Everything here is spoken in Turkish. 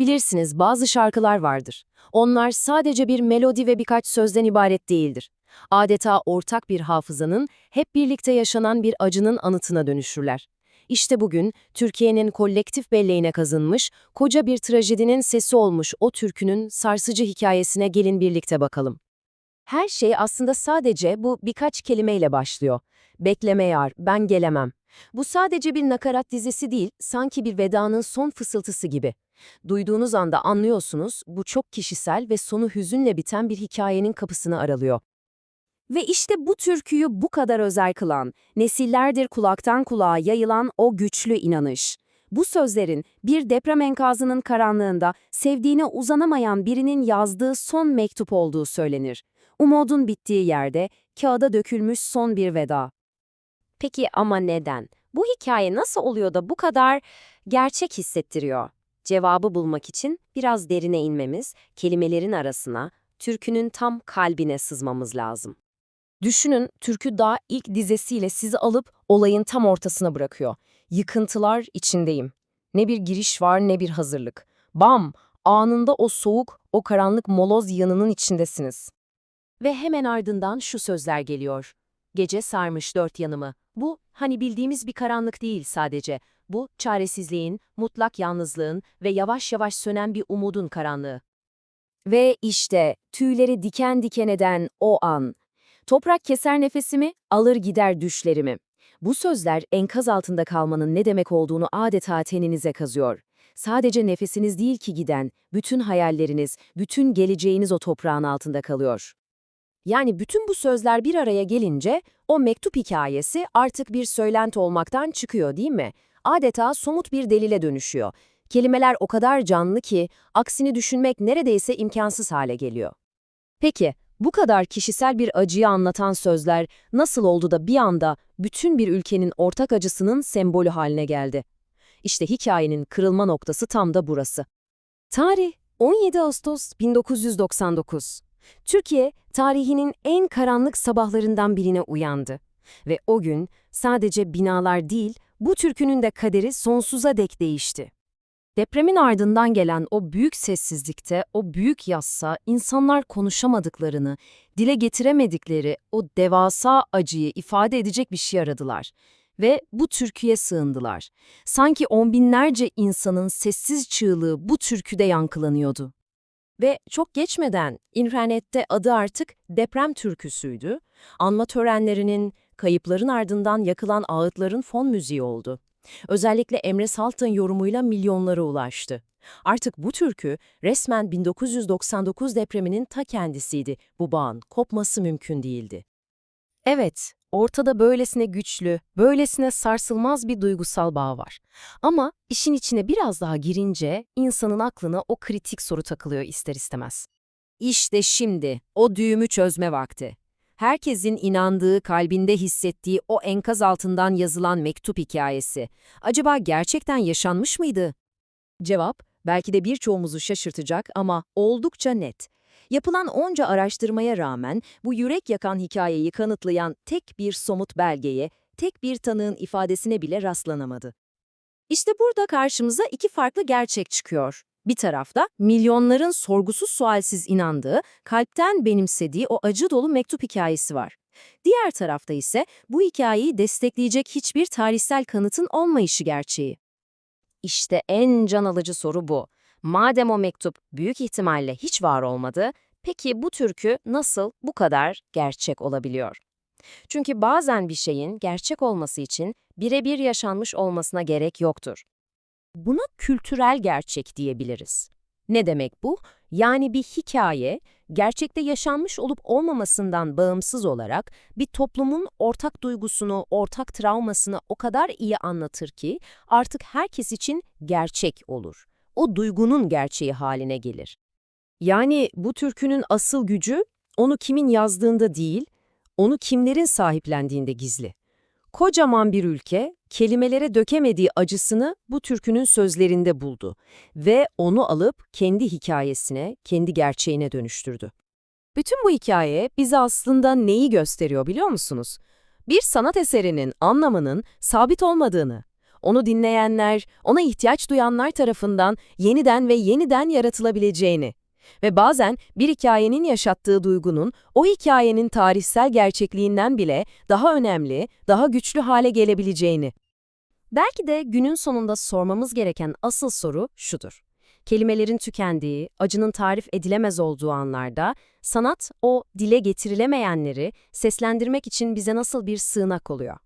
Bilirsiniz bazı şarkılar vardır. Onlar sadece bir melodi ve birkaç sözden ibaret değildir. Adeta ortak bir hafızanın, hep birlikte yaşanan bir acının anıtına dönüşürler. İşte bugün Türkiye'nin kolektif belleğine kazınmış, koca bir trajedinin sesi olmuş o türkünün sarsıcı hikayesine gelin birlikte bakalım. Her şey aslında sadece bu birkaç kelimeyle başlıyor. Bekleme yar, ben gelemem. Bu sadece bir nakarat dizisi değil, sanki bir vedanın son fısıltısı gibi. Duyduğunuz anda anlıyorsunuz, bu çok kişisel ve sonu hüzünle biten bir hikayenin kapısını aralıyor. Ve işte bu türküyü bu kadar özel kılan, nesillerdir kulaktan kulağa yayılan o güçlü inanış. Bu sözlerin bir deprem enkazının karanlığında sevdiğine uzanamayan birinin yazdığı son mektup olduğu söylenir. Umudun bittiği yerde kağıda dökülmüş son bir veda. Peki ama neden? Bu hikaye nasıl oluyor da bu kadar gerçek hissettiriyor? Cevabı bulmak için biraz derine inmemiz, kelimelerin arasına, türkünün tam kalbine sızmamız lazım. Düşünün, türkü daha ilk dizesiyle sizi alıp olayın tam ortasına bırakıyor. Yıkıntılar içindeyim. Ne bir giriş var ne bir hazırlık. Bam! Anında o soğuk, o karanlık moloz yanının içindesiniz. Ve hemen ardından şu sözler geliyor. Gece sarmış dört yanımı. Bu, hani bildiğimiz bir karanlık değil sadece. Bu, çaresizliğin, mutlak yalnızlığın ve yavaş yavaş sönen bir umudun karanlığı. Ve işte, tüyleri diken diken eden o an. Toprak keser nefesimi, alır gider düşlerimi. Bu sözler enkaz altında kalmanın ne demek olduğunu adeta teninize kazıyor. Sadece nefesiniz değil ki giden, bütün hayalleriniz, bütün geleceğiniz o toprağın altında kalıyor. Yani bütün bu sözler bir araya gelince o mektup hikayesi artık bir söylenti olmaktan çıkıyor değil mi? Adeta somut bir delile dönüşüyor. Kelimeler o kadar canlı ki aksini düşünmek neredeyse imkansız hale geliyor. Peki, bu kadar kişisel bir acıyı anlatan sözler nasıl oldu da bir anda bütün bir ülkenin ortak acısının sembolü haline geldi? İşte hikayenin kırılma noktası tam da burası. Tarih 17 Ağustos 1999. Türkiye, tarihinin en karanlık sabahlarından birine uyandı. Ve o gün sadece binalar değil, bu türkünün de kaderi sonsuza dek değişti. Depremin ardından gelen o büyük sessizlikte, o büyük yassa, insanlar konuşamadıklarını, dile getiremedikleri o devasa acıyı ifade edecek bir şey aradılar. Ve bu türküye sığındılar. Sanki on binlerce insanın sessiz çığlığı bu türküde yankılanıyordu. Ve çok geçmeden internette adı artık deprem türküsüydü. Anma törenlerinin, kayıpların ardından yakılan ağıtların fon müziği oldu. Özellikle Emre Salt'ın yorumuyla milyonlara ulaştı. Artık bu türkü resmen 1999 depreminin ta kendisiydi. Bu bağın kopması mümkün değildi. Evet, ortada böylesine güçlü, böylesine sarsılmaz bir duygusal bağ var. Ama işin içine biraz daha girince insanın aklına o kritik soru takılıyor ister istemez. İşte şimdi o düğümü çözme vakti. Herkesin inandığı, kalbinde hissettiği o enkaz altından yazılan mektup hikayesi. Acaba gerçekten yaşanmış mıydı? Cevap, belki de birçoğumuzu şaşırtacak ama oldukça net. Yapılan onca araştırmaya rağmen bu yürek yakan hikayeyi kanıtlayan tek bir somut belgeye, tek bir tanığın ifadesine bile rastlanamadı. İşte burada karşımıza iki farklı gerçek çıkıyor. Bir tarafta milyonların sorgusuz sualsiz inandığı, kalpten benimsediği o acı dolu mektup hikayesi var. Diğer tarafta ise bu hikayeyi destekleyecek hiçbir tarihsel kanıtın olmayışı gerçeği. İşte en can alıcı soru bu. Madem o mektup büyük ihtimalle hiç var olmadı, peki bu türkü nasıl bu kadar gerçek olabiliyor? Çünkü bazen bir şeyin gerçek olması için birebir yaşanmış olmasına gerek yoktur. Buna kültürel gerçek diyebiliriz. Ne demek bu? Yani bir hikaye, gerçekte yaşanmış olup olmamasından bağımsız olarak bir toplumun ortak duygusunu, ortak travmasını o kadar iyi anlatır ki artık herkes için gerçek olur. O duygunun gerçeği haline gelir. Yani bu türkünün asıl gücü onu kimin yazdığında değil, onu kimlerin sahiplendiğinde gizli. Kocaman bir ülke, kelimelere dökemediği acısını bu türkünün sözlerinde buldu ve onu alıp kendi hikayesine, kendi gerçeğine dönüştürdü. Bütün bu hikaye bize aslında neyi gösteriyor biliyor musunuz? Bir sanat eserinin anlamının sabit olmadığını, onu dinleyenler, ona ihtiyaç duyanlar tarafından yeniden ve yeniden yaratılabileceğini ve bazen bir hikayenin yaşattığı duygunun o hikayenin tarihsel gerçekliğinden bile daha önemli, daha güçlü hale gelebileceğini. Belki de günün sonunda sormamız gereken asıl soru şudur. Kelimelerin tükendiği, acının tarif edilemez olduğu anlarda, sanat o dile getirilemeyenleri seslendirmek için bize nasıl bir sığınak oluyor?